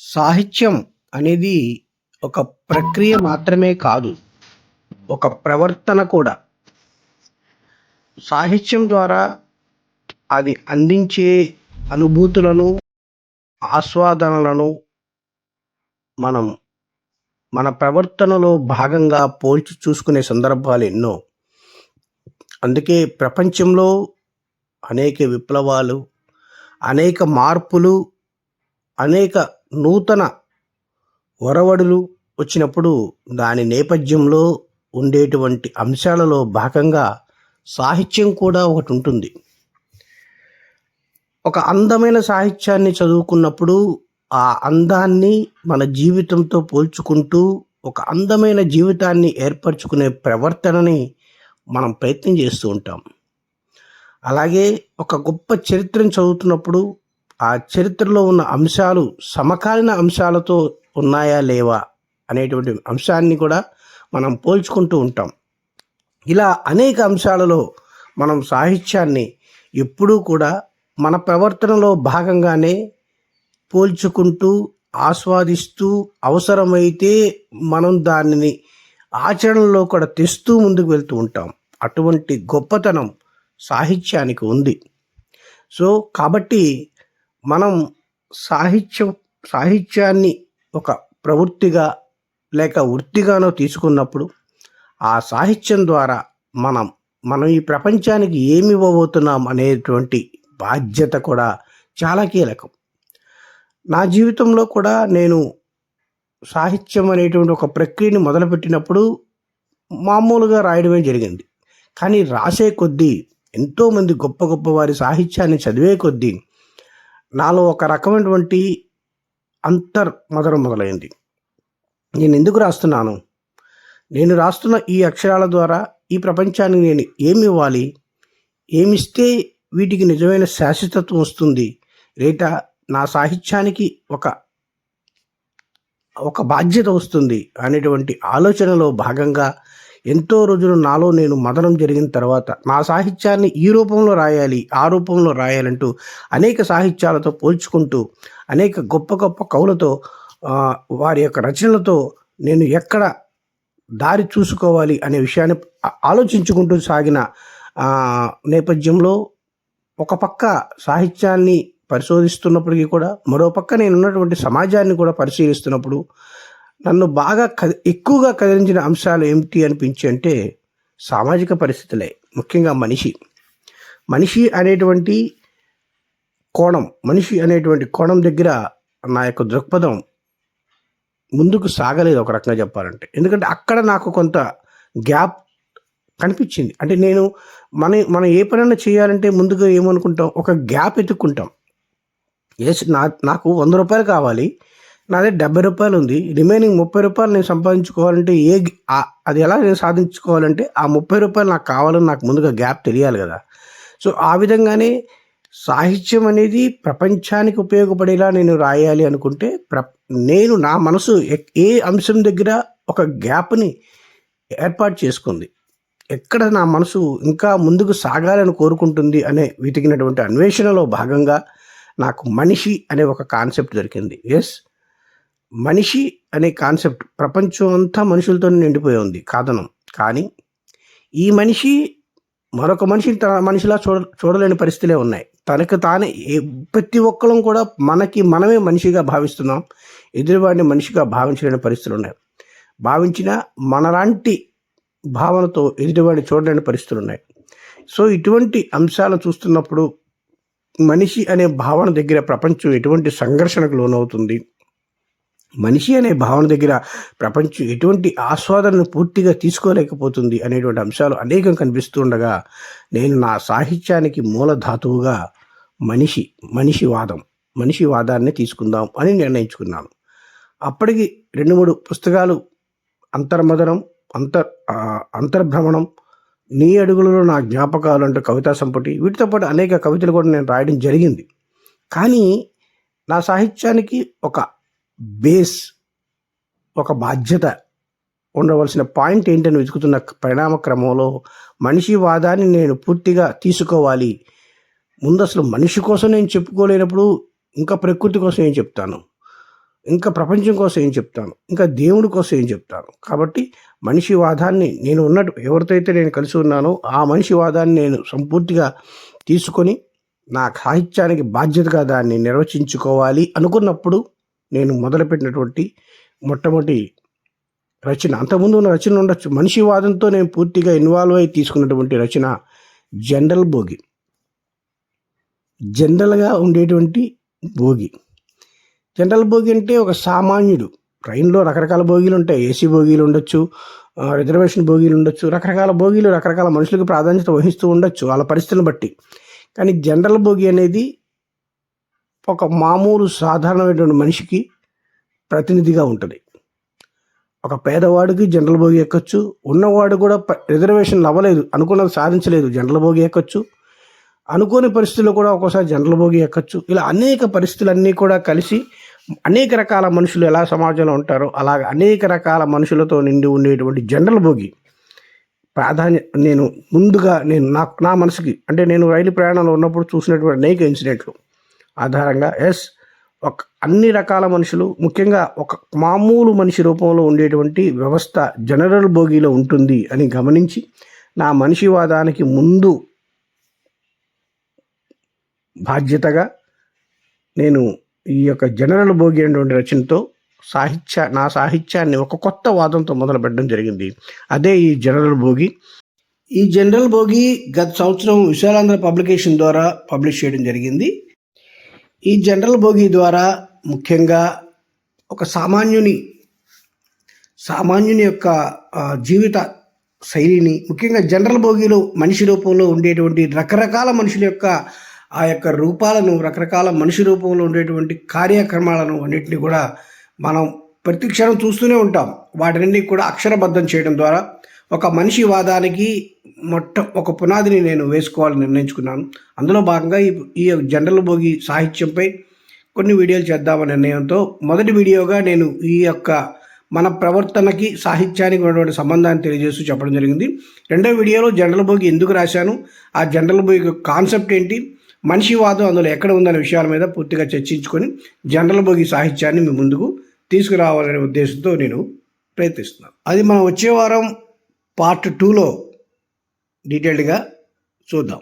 సాహిత్యం అనేది ఒక ప్రక్రియ మాత్రమే కాదు. ఒక ప్రవర్తన కూడా. సాహిత్యం ద్వారా అది అందించే అనుభూతులను, ఆస్వాదనలను మనం మన ప్రవర్తనలో భాగంగా పోల్చి చూసుకునే సందర్భాలు ఎన్నో. అందుకే ప్రపంచంలో అనేక విప్లవాలు, అనేక మార్పులు, అనేక నూతన ఒరవడులు వచ్చినప్పుడు దాని నేపథ్యంలో ఉండేటువంటి అంశాలలో భాగంగా సాహిత్యం కూడా ఒకటుంటుంది. ఒక అందమైన సాహిత్యాన్ని చదువుకున్నప్పుడు ఆ అందాన్ని మన జీవితంతో పోల్చుకుంటూ ఒక అందమైన జీవితాన్ని ఏర్పరచుకునే ప్రవర్తనని మనం ప్రయత్నం చేస్తూ ఉంటాం. అలాగే ఒక గొప్ప చరిత్రను చదువుతున్నప్పుడు ఆ చరిత్రలో ఉన్న అంశాలు సమకాలీన అంశాలతో ఉన్నాయా లేవా అనేటువంటి అంశాన్ని కూడా మనం పోల్చుకుంటూ ఉంటాం. ఇలా అనేక అంశాలలో మనం సాహిత్యాన్ని ఎప్పుడూ కూడా మన ప్రవర్తనలో భాగంగానే పోల్చుకుంటూ, ఆస్వాదిస్తూ అవసరమైతే మనం దానిని ఆచరణలో కూడా తెస్తూ ముందుకు వెళ్తూ ఉంటాం. అటువంటి గొప్పతనం సాహిత్యానికి ఉంది. సో, కాబట్టి మనం సాహిత్యం సాహిత్యాన్ని ఒక ప్రవృత్తిగా లేక వృత్తిగానో తీసుకున్నప్పుడు ఆ సాహిత్యం ద్వారా మనం మనం ఈ ప్రపంచానికి ఏమి ఇవ్వబోతున్నాం అనేటువంటి బాధ్యత కూడా చాలా కీలకం. నా జీవితంలో కూడా నేను సాహిత్యం అనేటువంటి ఒక ప్రక్రియని మొదలుపెట్టినప్పుడు మామూలుగా రాయడమే జరిగింది. కానీ రాసే కొద్దీ ఎంతోమంది గొప్ప గొప్ప వారి సాహిత్యాన్ని చదివే కొద్దీ నాలో ఒక రకమైనటువంటి అంతర్ అంతర్మథనం మొదలైంది. నేను ఎందుకు రాస్తున్నాను? నేను రాస్తున్న ఈ అక్షరాల ద్వారా ఈ ప్రపంచానికి నేను ఏమి ఇవ్వాలి ఏమిస్తే వీటికి నిజమైన శాశ్వతత్వం వస్తుంది? లేదా నా సాహిత్యానికి ఒక ఒక బాధ్యత వస్తుంది అనేటువంటి ఆలోచనలో భాగంగా ఎంతో రోజులు నాలో నేను మదనం జరిగిన తర్వాత నా సాహిత్యాన్ని ఈ రూపంలో రాయాలి, ఆ రూపంలో రాయాలంటూ అనేక సాహిత్యాలతో పోల్చుకుంటూ అనేక గొప్ప గొప్ప కవులతో వారి యొక్క రచనలతో నేను ఎక్కడ దారి చూసుకోవాలి అనే విషయాన్ని ఆలోచించుకుంటూ సాగిన నేపథ్యంలో ఒక పక్క సాహిత్యాన్ని పరిశోధిస్తున్నప్పటికీ కూడా మరో పక్క నేనున్నటువంటి సమాజాన్ని కూడా పరిశీలిస్తున్నప్పుడు నన్ను బాగా కది ఎక్కువగా కదిలించిన అంశాలు ఏమిటి అనిపించి అంటే సామాజిక పరిస్థితులే. ముఖ్యంగా మనిషి. మనిషి అనేటువంటి కోణం, మనిషి అనేటువంటి కోణం దగ్గర నా యొక్క దృక్పథం ముందుకు సాగలేదు ఒక రకంగా చెప్పాలంటే. ఎందుకంటే అక్కడ నాకు కొంత గ్యాప్ కనిపించింది. అంటే నేను మన మనం ఏ పనైనా చేయాలంటే ముందుగా ఏమనుకుంటాం? ఒక గ్యాప్ ఎత్తుక్కుంటాం ఎస్ నా నాకు వంద రూపాయలు కావాలి. నాదే డెబ్బై రూపాయలు ఉంది. రిమైనింగ్ ముప్పై రూపాయలు నేను సంపాదించుకోవాలంటే ఏ అది ఎలా నేను సాధించుకోవాలంటే ఆ ముప్పై రూపాయలు నాకు కావాలని నాకు ముందుగా గ్యాప్ తెలియాలి కదా సో, ఆ విధంగానే సాహిత్యం అనేది ప్రపంచానికి ఉపయోగపడేలా నేను రాయాలి అనుకుంటే ప్ర నేను నా మనసు ఎక్ ఏ అంశం దగ్గర ఒక గ్యాప్‌ని ఏర్పాటు చేసుకుంది. ఎక్కడ నా మనసు ఇంకా ముందుకు సాగాలని కోరుకుంటుంది అనే వెతికినటువంటి అన్వేషణలో భాగంగా నాకు మనిషి అనే ఒక కాన్సెప్ట్ దొరికింది. ఎస్ మనిషి అనే కాన్సెప్ట్ ప్రపంచం అంతా మనుషులతో నిండిపోయి ఉంది. కాదనం. కానీ ఈ మనిషి మరొక మనిషిని తన మనిషిలా చూడ చూడలేని పరిస్థితులే ఉన్నాయి. తనకు తానే ప్రతి ఒక్కరం కూడా మనకి మనమే మనిషిగా భావిస్తున్నాం. ఎదురువాడిని మనిషిగా భావించలేని పరిస్థితులు ఉన్నాయి భావించిన మనలాంటి భావనతో ఎదుటివాడిని చూడలేని పరిస్థితులు ఉన్నాయి సో, ఇటువంటి అంశాలు చూస్తున్నప్పుడు మనిషి అనే భావన దగ్గర ప్రపంచం ఎటువంటి సంఘర్షణకు లోనవుతుంది? మనిషి అనే భావన దగ్గర ప్రపంచం ఎటువంటి ఆస్వాదనను పూర్తిగా తీసుకోలేకపోతుంది అనేటువంటి అంశాలు అనేకం కనిపిస్తుండగా నేను నా సాహిత్యానికి మూల ధాతువుగా మనిషి, మనిషి వాదం, మనిషి తీసుకుందాం అని నిర్ణయించుకున్నాను. అప్పటికి 2, 3 పుస్తకాలు అంతర్మదనం అంతర్ అంతర్భ్రమణం, నీ అడుగులలో నా జ్ఞాపకాలు అంటూ కవితా సంపుటి వీటితో పాటు అనేక కవితలు కూడా నేను రాయడం జరిగింది. కానీ నా సాహిత్యానికి ఒక బేస్, ఒక బాధ్యత ఉండవలసిన పాయింట్ ఏంటని వెతుకుతున్న పరిణామ క్రమంలో మనిషి వాదాన్ని నేను పూర్తిగా తీసుకోవాలి. ముందసలు మనిషి కోసం నేను చెప్పుకోలేనప్పుడు ఇంకా ప్రకృతి కోసం ఏం చెప్తాను? ఇంకా ప్రపంచం కోసం ఏం చెప్తాను ఇంకా దేవుడి కోసం ఏం చెప్తాను కాబట్టి మనిషి వాదాన్ని నేను ఉన్నట్టు ఎవరితో అయితే నేను కలిసి ఉన్నానో ఆ మనిషి వాదాన్ని నేను సంపూర్తిగా తీసుకొని నా సాహిత్యానికి బాధ్యతగా దాన్ని నిర్వచించుకోవాలి అనుకున్నప్పుడు నేను మొదలుపెట్టినటువంటి మొట్టమొదటి రచన అంతకుముందు ఉన్న రచన ఉండొచ్చు. మనిషి వాదంతో నేను పూర్తిగా ఇన్వాల్వ్ అయి తీసుకున్నటువంటి రచన జనరల్ భోగి. జనరల్గా ఉండేటువంటి భోగి. జనరల్ భోగి అంటే ఒక సామాన్యుడు. ట్రైన్లో రకరకాల భోగిలు ఉంటాయి. ఏసీ భోగిలు ఉండొచ్చు రిజర్వేషన్ భోగిలు ఉండొచ్చు రకరకాల భోగిలు రకరకాల మనుషులకు ప్రాధాన్యత వహిస్తూ ఉండొచ్చు వాళ్ళ పరిస్థితులను బట్టి. కానీ జనరల్ భోగి అనేది ఒక మామూలు సాధారణమైనటువంటి మనిషికి ప్రతినిధిగా ఉంటుంది. ఒక పేదవాడికి జనరల్ భోగి ఎక్కొచ్చు ఉన్నవాడు కూడా రిజర్వేషన్లు రిజర్వేషన్ అవ్వలేదు అనుకున్నది సాధించలేదు జనరల్ భోగి ఎక్కొచ్చు అనుకోని పరిస్థితుల్లో కూడా ఒక్కోసారి జనరల్ భోగి ఎక్కచ్చు. ఇలా అనేక పరిస్థితులన్నీ కూడా కలిసి అనేక రకాల మనుషులు ఎలా సమాజంలో ఉంటారో అలాగ అనేక రకాల మనుషులతో నిండి ఉండేటువంటి జనరల్ భోగి ప్రాధాన్య నేను ముందుగా నేను నా నా మనసుకి అంటే నేను రైలు ప్రయాణంలో ఉన్నప్పుడు చూసినటువంటి అనేక ఇన్సిడెంట్లు. ఆధారంగా ఎస్ ఒక అన్ని రకాల మనుషులు ముఖ్యంగా ఒక మామూలు మనిషి రూపంలో ఉండేటువంటి వ్యవస్థ జనరల్ భోగిలో ఉంటుంది అని గమనించి నా మనిషివాదానికి ముందు బాధ్యతగా నేను ఈ యొక్క జనరల్ భోగి అనేటువంటి రచనతో సాహిత్య నా సాహిత్యాన్ని ఒక కొత్త వాదంతో మొదలు పెట్టడం జరిగింది. అదే ఈ జనరల్ భోగి ఈ జనరల్ భోగి గత సంవత్సరం విశాలాంధ్ర పబ్లికేషన్ ద్వారా పబ్లిష్ చేయడం జరిగింది. ఈ జనరల్ భోగి ద్వారా ముఖ్యంగా ఒక సామాన్యుని సామాన్యుని యొక్క జీవిత శైలిని ముఖ్యంగా జనరల్ భోగిలో మనిషి రూపంలో ఉండేటువంటి రకరకాల మనుషుల యొక్క ఆ యొక్క రూపాలను రకరకాల మనిషి రూపంలో ఉండేటువంటి కార్యక్రమాలను అన్నింటినీ కూడా మనం ప్రతిక్షణం చూస్తూనే ఉంటాం. వాటిని కూడా అక్షరబద్ధం చేయడం ద్వారా ఒక మనిషి వాదానికి మొట్ట ఒక పునాదిని నేను వేసుకోవాలని నిర్ణయించుకున్నాను. అందులో భాగంగా ఈ ఈ జనరల్ భోగి సాహిత్యంపై కొన్ని వీడియోలు చేద్దామనే నిర్ణయంతో మొదటి వీడియోగా నేను ఈ యొక్క మన ప్రవర్తనకి సాహిత్యానికి ఉన్నటువంటి సంబంధాన్ని తెలియజేస్తూ చెప్పడం జరిగింది. రెండో వీడియోలో జనరల్ భోగి ఎందుకు రాశాను? ఆ జనరల్ భోగి కాన్సెప్ట్ ఏంటి? మనిషివాదం అందులో ఎక్కడ ఉందనే విషయాల మీద పూర్తిగా చర్చించుకొని జనరల్ భోగి సాహిత్యాన్ని మీ ముందుకు తీసుకురావాలనే ఉద్దేశంతో నేను ప్రయత్నిస్తున్నాను. అది మనం వచ్చే వారం పార్ట్ టూలో డీటెయిల్డ్గా చూద్దాం.